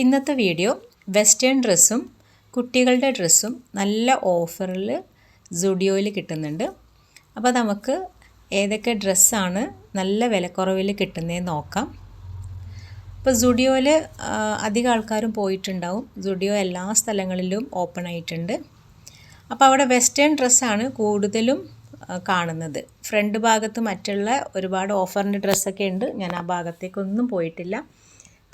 ഇന്നത്തെ video western ഡ്രസ്സും കുട്ടികളുടെ ഡ്രസ്സും നല്ല ഓഫറിൽ സുഡിയോയിൽ കിട്ടുന്നുണ്ട്. അപ്പോൾ നമുക്ക് ഏതൊക്കെ ഡ്രസ്സാണ് നല്ല വിലക്കുറവിൽ കിട്ടുന്നതെന്ന് നോക്കാം. ഇപ്പോൾ സുഡിയോയിൽ അധികം ആൾക്കാരും പോയിട്ടുണ്ടാവും. സുഡിയോ എല്ലാ സ്ഥലങ്ങളിലും ഓപ്പൺ ആയിട്ടുണ്ട്. അപ്പോൾ അവിടെ വെസ്റ്റേൺ ഡ്രസ്സാണ് കൂടുതലും കാണുന്നത്. ഫ്രണ്ട് ഭാഗത്ത് മറ്റുള്ള ഒരുപാട് ഓഫറിന്റെ ഡ്രസ്സൊക്കെ ഉണ്ട്. ഞാൻ ആ ഭാഗത്തേക്കൊന്നും പോയിട്ടില്ല.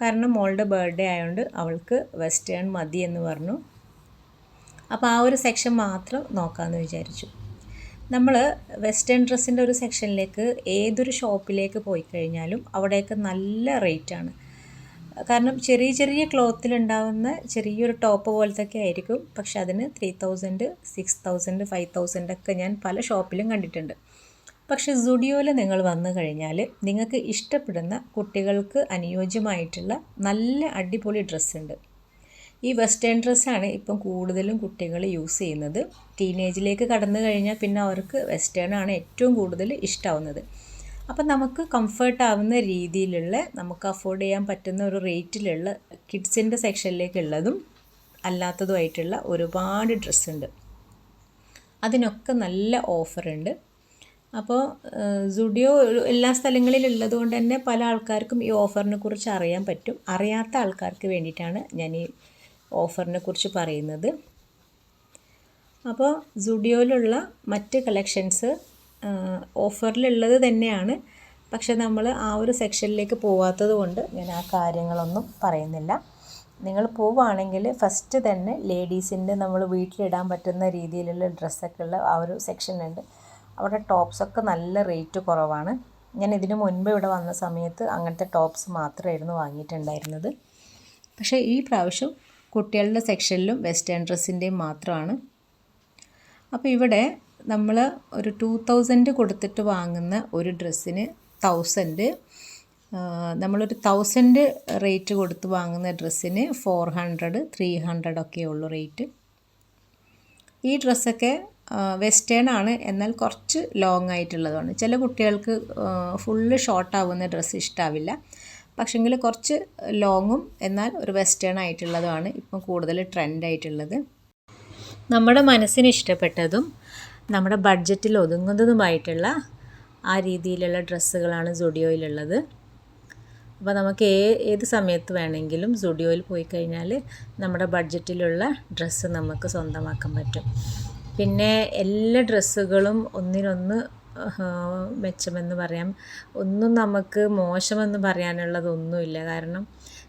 കാരണം മോളുടെ ബർത്ത്ഡേ ആയതുകൊണ്ട് അവൾക്ക് വെസ്റ്റേൺ മതി എന്ന് പറഞ്ഞു. അപ്പോൾ ആ ഒരു സെക്ഷൻ മാത്രം നോക്കാമെന്ന് വിചാരിച്ചു. നമ്മൾ വെസ്റ്റേൺ ഡ്രസ്സിന്റെ ഒരു സെക്ഷനിലേക്ക് ഏതൊരു ഷോപ്പിലേക്ക് പോയി കഴിഞ്ഞാലും അവിടെയൊക്കെ നല്ല റേറ്റാണ് കാരണം ചെറിയ ചെറിയ ക്ലോത്തിലുണ്ടാവുന്ന ചെറിയൊരു ടോപ്പ് പോലത്തൊക്കെ ആയിരിക്കും. പക്ഷെ അതിന് three thousand six thousand five thousand ഒക്കെ ഞാൻ പല ഷോപ്പിലും കണ്ടിട്ടുണ്ട്. പക്ഷേ സുഡിയോയിൽ നിങ്ങൾ വന്നു കഴിഞ്ഞാൽ നിങ്ങൾക്ക് ഇഷ്ടപ്പെടുന്ന കുട്ടികൾക്ക് അനുയോജ്യമായിട്ടുള്ള നല്ല അടിപൊളി ഡ്രസ്സുണ്ട്. ഈ വെസ്റ്റേൺ ഡ്രസ്സാണ് ഇപ്പം കൂടുതലും കുട്ടികൾ യൂസ് ചെയ്യുന്നത്. ടീനേജിലേക്ക് കടന്നു കഴിഞ്ഞാൽ പിന്നെ അവർക്ക് വെസ്റ്റേൺ ആണ് ഏറ്റവും കൂടുതൽ ഇഷ്ടമാവുന്നത് അപ്പം നമുക്ക് കംഫർട്ട് ആവുന്ന രീതിയിലുള്ള നമുക്ക് അഫോർഡ് ചെയ്യാൻ പറ്റുന്ന ഒരു റേറ്റിലുള്ള കിഡ്സിന്റെ സെക്ഷനിലേക്കുള്ളതും അല്ലാത്തതുമായിട്ടുള്ള ഒരുപാട് ഡ്രസ്സുണ്ട്. അതിനൊക്കെ നല്ല ഓഫറുണ്ട്. അപ്പോൾ സുഡിയോ എല്ലാ സ്ഥലങ്ങളിലും ഉള്ളതുകൊണ്ട് തന്നെ പല ആൾക്കാർക്കും ഈ ഓഫറിനെ കുറിച്ച് അറിയാൻ പറ്റും. അറിയാത്ത ആൾക്കാർക്ക് വേണ്ടിയിട്ടാണ് ഞാൻ ഈ ഓഫറിനെ കുറിച്ച് പറയുന്നത്. അപ്പോൾ സുഡിയോയിലുള്ള മറ്റ് കളക്ഷൻസ് ഓഫറിലുള്ളത് തന്നെയാണ്. പക്ഷെ നമ്മൾ ആ ഒരു സെക്ഷനിലേക്ക് പോവാത്തത് കൊണ്ട് ഞാൻ ആ കാര്യങ്ങളൊന്നും പറയുന്നില്ല. നിങ്ങൾ പോവുകയാണെങ്കിൽ ഫസ്റ്റ് തന്നെ ലേഡീസിന്റെ നമ്മൾ വീട്ടിലിടാൻ പറ്റുന്ന രീതിയിലുള്ള ഡ്രസ്സൊക്കെ ഉള്ള ആ ഒരു സെക്ഷൻ ഉണ്ട്. അവിടെ ടോപ്സൊക്കെ നല്ല റേറ്റ് കുറവാണ്. ഞാൻ ഇതിനു മുൻപ് ഇവിടെ വന്ന സമയത്ത് അങ്ങനത്തെ ടോപ്സ് മാത്രമായിരുന്നു വാങ്ങിയിട്ടുണ്ടായിരുന്നത്. പക്ഷേ ഈ പ്രാവശ്യം കുട്ടികളുടെ സെക്ഷനിലും വെസ്റ്റേൺ ഡ്രസ്സിന്റെയും മാത്രമാണ്. അപ്പോൾ ഇവിടെ നമ്മൾ ഒരു ടു തൗസൻഡ് കൊടുത്തിട്ട് വാങ്ങുന്ന ഒരു ഡ്രസ്സിന് തൗസൻഡ് നമ്മളൊരു തൗസൻഡ് റേറ്റ് കൊടുത്ത് വാങ്ങുന്ന ഡ്രസ്സിന് ഫോർ ഹൺഡ്രഡ് ത്രീ ഹൺഡ്രഡ് ഒക്കെ ഉള്ളൂ റേറ്റ് ഈ ഡ്രസ്സൊക്കെ വെസ്റ്റേൺ ആണ്. എന്നാൽ കുറച്ച് ലോങ് ആയിട്ടുള്ളതാണ്. ചില കുട്ടികൾക്ക് ഫുള്ള് ഷോർട്ട് ആവുന്ന ഡ്രസ്സ് ഇഷ്ടാവില്ല. പക്ഷെങ്കിൽ കുറച്ച് ലോങ്ങും എന്നാൽ ഒരു വെസ്റ്റേൺ ആയിട്ടുള്ളതുമാണ് ഇപ്പം കൂടുതൽ ട്രെൻഡ് ആയിട്ടുള്ളത്. നമ്മുടെ മനസ്സിന് ഇഷ്ടപ്പെട്ടതും നമ്മുടെ ബഡ്ജറ്റിൽ ഒതുങ്ങുന്നതുമായിട്ടുള്ള ആ രീതിയിലുള്ള ഡ്രസ്സുകളാണ് സുഡിയോയിലുള്ളത് അപ്പോൾ നമുക്ക് ഏ ഏത് സമയത്ത് വേണമെങ്കിലും സുഡിയോയിൽ പോയി കഴിഞ്ഞാൽ നമ്മുടെ ബഡ്ജറ്റിലുള്ള ഡ്രസ്സ് നമുക്ക് സ്വന്തമാക്കാൻ പറ്റും. പിന്നെ എല്ലാ ഡ്രസ്സുകളും ഒന്നിനൊന്ന് മെച്ചമെന്ന് പറയാം. ഒന്നും നമുക്ക് മോശമെന്ന് പറയാനുള്ളതൊന്നുമില്ല. കാരണം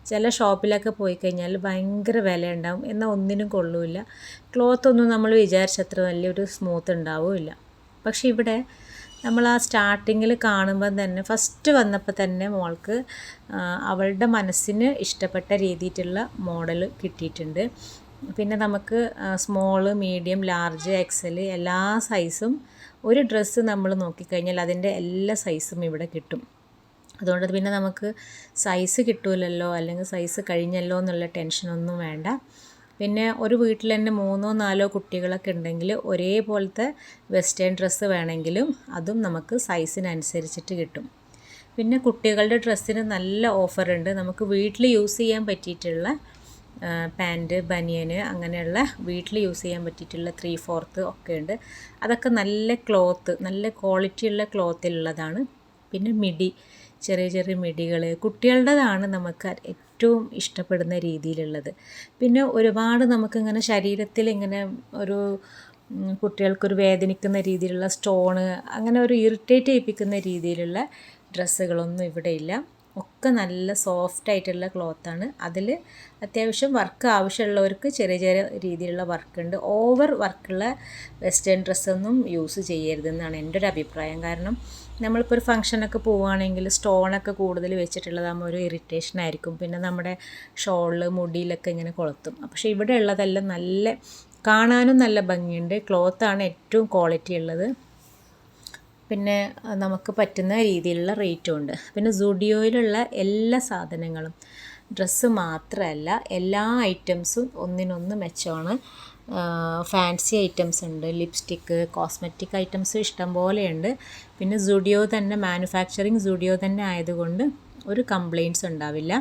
ചില ഷോപ്പിലൊക്കെ പോയി കഴിഞ്ഞാൽ ഭയങ്കര വില ഉണ്ടാവും എന്നാൽ ഒന്നിനും കൊള്ളില്ല. ക്ലോത്ത് ഒന്നും നമ്മൾ വിചാരിച്ചത്ര വലിയൊരു സ്മൂത്ത് ഉണ്ടാവില്ല പക്ഷേ ഇവിടെ നമ്മൾ ആ സ്റ്റാർട്ടിങ്ങിൽ കാണുമ്പം തന്നെ ഫസ്റ്റ് വന്നപ്പോൾ തന്നെ മോൾക്ക് അവളുടെ മനസ്സിന് ഇഷ്ടപ്പെട്ട രീതിയിലുള്ള മോഡൽ കിട്ടിയിട്ടുണ്ട്. പിന്നെ നമുക്ക് സ്മോൾ മീഡിയം ലാർജ് എക്സൽ എല്ലാ സൈസും ഒരു ഡ്രസ്സ് നമ്മൾ നോക്കിക്കഴിഞ്ഞാൽ അതിന്റെ എല്ലാ സൈസും ഇവിടെ കിട്ടും. അതുകൊണ്ട് പിന്നെ നമുക്ക് സൈസ് കിട്ടൂലല്ലോ അല്ലെങ്കിൽ സൈസ് കഴിഞ്ഞല്ലോ എന്നുള്ള ടെൻഷനൊന്നും വേണ്ട. പിന്നെ ഒരു വീട്ടിൽ തന്നെ മൂന്നോ നാലോ കുട്ടികളൊക്കെ ഉണ്ടെങ്കിൽ ഒരേപോലത്തെ വെസ്റ്റേൺ ഡ്രസ്സ് വേണമെങ്കിലും അതും നമുക്ക് സൈസിനനുസരിച്ചിട്ട് കിട്ടും. പിന്നെ കുട്ടികളുടെ ഡ്രസ്സിന് നല്ല ഓഫറുണ്ട് നമുക്ക് വീട്ടിൽ യൂസ് ചെയ്യാൻ പറ്റിയിട്ടുള്ള പാന്റ് ബനിയന് അങ്ങനെയുള്ള വീട്ടിൽ യൂസ് ചെയ്യാൻ പറ്റിയിട്ടുള്ള ത്രീ ഫോർത്ത് ഒക്കെ ഉണ്ട്. അതൊക്കെ നല്ല ക്ലോത്ത് നല്ല ക്വാളിറ്റിയുള്ള ക്ലോത്തിലുള്ളതാണ് പിന്നെ മിഡി ചെറിയ ചെറിയ മിടികൾ കുട്ടികളുടേതാണ് നമുക്ക് ഏറ്റവും ഇഷ്ടപ്പെടുന്ന രീതിയിലുള്ളത്. പിന്നെ ഒരുപാട് നമുക്കിങ്ങനെ ശരീരത്തിൽ ഇങ്ങനെ ഒരു കുട്ടികൾക്കൊരു വേദനിക്കുന്ന രീതിയിലുള്ള സ്റ്റോണ് അങ്ങനെ ഒരു ഇറിറ്റേറ്റ് ചെയ്യിപ്പിക്കുന്ന രീതിയിലുള്ള ഡ്രസ്സുകളൊന്നും ഇവിടെയില്ല ഒക്കെ നല്ല സോഫ്റ്റ് ആയിട്ടുള്ള ക്ലോത്താണ് അതിൽ അത്യാവശ്യം വർക്ക് ആവശ്യമുള്ളവർക്ക് ചെറിയ ചെറിയ രീതിയിലുള്ള വർക്ക് ഉണ്ട്. ഓവർ വർക്കുള്ള വെസ്റ്റേൺ ഡ്രസ്സൊന്നും യൂസ് ചെയ്യരുതെന്നാണ് എന്റെ ഒരു അഭിപ്രായം. കാരണം നമ്മളിപ്പോൾ ഒരു ഫംഗ്ഷനൊക്കെ പോവുകയാണെങ്കിൽ സ്റ്റോണൊക്കെ കൂടുതൽ വെച്ചിട്ടുള്ളതാകുമ്പോൾ ഒരു ഇറിറ്റേഷൻ ആയിരിക്കും. പിന്നെ നമ്മുടെ ഷോളിൽ മുടിയിലൊക്കെ ഇങ്ങനെ കൊളുത്തും. പക്ഷേ ഇവിടെ ഉള്ളതെല്ലാം നല്ല കാണാനും നല്ല ഭംഗിയുണ്ട്. ക്ലോത്താണ് ഏറ്റവും ക്വാളിറ്റി ഉള്ളത്. പിന്നെ നമുക്ക് പറ്റുന്ന രീതിയിലുള്ള റേറ്റും ഉണ്ട് പിന്നെ സുഡിയോയിലുള്ള എല്ലാ സാധനങ്ങളും. ഡ്രസ്സ് മാത്രമല്ല എല്ലാ ഐറ്റംസും ഒന്നിനൊന്ന് മെച്ചമാണ്. ഫാൻസി ഐറ്റംസ് ഉണ്ട്. ലിപ്സ്റ്റിക്ക് കോസ്മെറ്റിക് ഐറ്റംസ് ഇഷ്ടം പോലെയുണ്ട്. പിന്നെ സുഡിയോ തന്നെ മാനുഫാക്ചറിങ് സുഡിയോ തന്നെ ആയതുകൊണ്ട് ഒരു കംപ്ലയിന്റ്സ് ഉണ്ടാവില്ല.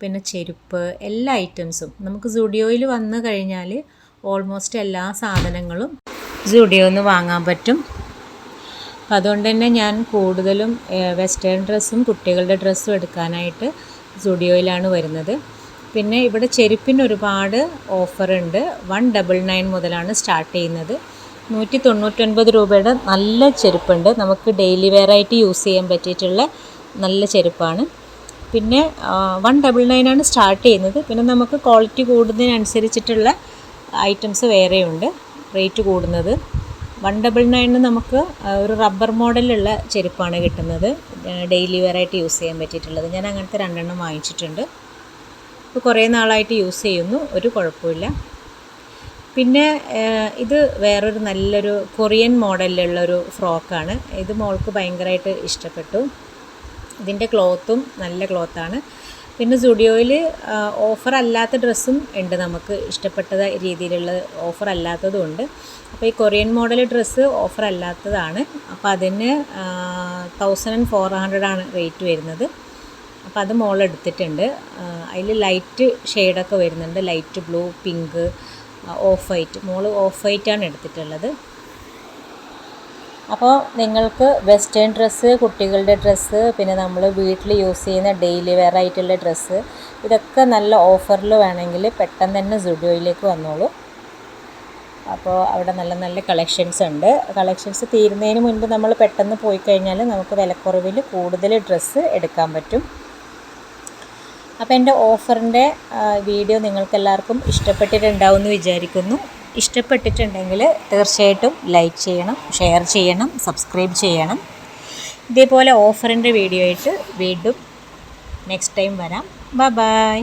പിന്നെ ചെരുപ്പ് എല്ലാ ഐറ്റംസും. നമുക്ക് സുഡിയോയിൽ വന്നു കഴിഞ്ഞാൽ ഓൾമോസ്റ്റ് എല്ലാ സാധനങ്ങളും സുഡിയോയിൽ നിന്ന് വാങ്ങാൻ പറ്റും. അപ്പം അതുകൊണ്ട് തന്നെ ഞാൻ കൂടുതലും വെസ്റ്റേൺ ഡ്രസ്സും കുട്ടികളുടെ ഡ്രസ്സും എടുക്കാനായിട്ട് സ്റ്റുഡിയോയിലാണ് വരുന്നത്. പിന്നെ ഇവിടെ ചെരുപ്പിന് ഒരുപാട് ഓഫറുണ്ട് വൺ ഡബിൾ നയൻ മുതലാണ് സ്റ്റാർട്ട് ചെയ്യുന്നത്. നൂറ്റി തൊണ്ണൂറ്റൊൻപത് രൂപയുടെ നല്ല ചെരുപ്പുണ്ട്. നമുക്ക് ഡെയിലി വെയർ ആയിട്ട് യൂസ് ചെയ്യാൻ പറ്റിയിട്ടുള്ള നല്ല ചെരുപ്പാണ്. പിന്നെ വൺ ഡബിൾ നയനാണ് സ്റ്റാർട്ട് ചെയ്യുന്നത്. പിന്നെ നമുക്ക് ക്വാളിറ്റി കൂടുന്നതിനനുസരിച്ചിട്ടുള്ള ഐറ്റംസ് വേറെയുണ്ട്. റേറ്റ് കൂടുന്നത്. വൺ ഡബിൾ നയനിന് നമുക്ക് ഒരു റബ്ബർ മോഡലുള്ള ചെരുപ്പാണ് കിട്ടുന്നത്. ഡെയിലി വെയർ ആയിട്ട് യൂസ് ചെയ്യാൻ പറ്റിയിട്ടുള്ളത്. ഞാൻ അങ്ങനത്തെ രണ്ടെണ്ണം വാങ്ങിച്ചിട്ടുണ്ട്. ഇപ്പോൾ കുറേ നാളായിട്ട് യൂസ് ചെയ്യുന്നു. ഒരു കുഴപ്പമില്ല. പിന്നെ ഇത് വേറൊരു നല്ലൊരു കൊറിയൻ മോഡലിലുള്ള ഒരു ഫ്രോക്കാണ്. ഇത് മോൾക്ക് ഭയങ്കരമായിട്ട് ഇഷ്ടപ്പെട്ടു. ഇതിന്റെ ക്ലോത്തും നല്ല ക്ലോത്താണ്. പിന്നെ സുഡിയോയിൽ ഓഫർ അല്ലാത്ത ഡ്രസ്സും ഉണ്ട് നമുക്ക് ഇഷ്ടപ്പെട്ട രീതിയിലുള്ള ഓഫർ അല്ലാത്തതും ഉണ്ട് അപ്പോൾ ഈ കൊറിയൻ മോഡൽ ഡ്രസ്സ് ഓഫർ അല്ലാത്തതാണ് അപ്പോൾ അതിന് തൗസൻഡ് ആൻഡ് ഫോർ ആണ് റേറ്റ് വരുന്നത്. അപ്പോൾ അത് മോൾ എടുത്തിട്ടുണ്ട് അതിൽ ലൈറ്റ് ഷെയ്ഡൊക്കെ വരുന്നുണ്ട്. Light blue pink off white. Mall of വൈറ്റാണ് എടുത്തിട്ടുള്ളത്. അപ്പോൾ നിങ്ങൾക്ക് വെസ്റ്റേൺ ഡ്രസ്സ് കുട്ടികളുടെ ഡ്രസ്സ് പിന്നെ നമ്മൾ വീട്ടിൽ യൂസ് ചെയ്യുന്ന ഡെയിലി വെയർ ആയിട്ടുള്ള ഡ്രസ്സ് ഇതൊക്കെ നല്ല ഓഫറിൽ വേണമെങ്കിൽ പെട്ടെന്ന് തന്നെ സുഡിയോയിലേക്ക് വന്നോളൂ. അപ്പോൾ അവിടെ നല്ല നല്ല കളക്ഷൻസ് ഉണ്ട്. കളക്ഷൻസ് തീരുന്നതിന് മുൻപ് നമ്മൾ പെട്ടെന്ന് പോയി കഴിഞ്ഞാൽ നമുക്ക് വിലക്കുറവിൽ കൂടുതൽ ഡ്രസ്സ് എടുക്കാൻ പറ്റും. അപ്പോൾ എന്റെ ഓഫറിന്റെ വീഡിയോ നിങ്ങൾക്കെല്ലാവർക്കും ഇഷ്ടപ്പെട്ടിട്ടുണ്ടാവും എന്ന് വിചാരിക്കുന്നു. ഇഷ്ടപ്പെട്ടിട്ടുണ്ടെങ്കിൽ തീർച്ചയായിട്ടും ലൈക്ക് ചെയ്യണം ഷെയർ ചെയ്യണം സബ്സ്ക്രൈബ് ചെയ്യണം. ഇതേപോലെ ഓഫറിന്റെ വീഡിയോ ആയിട്ട് വീണ്ടും നെക്സ്റ്റ് ടൈം വരാം. Bye bye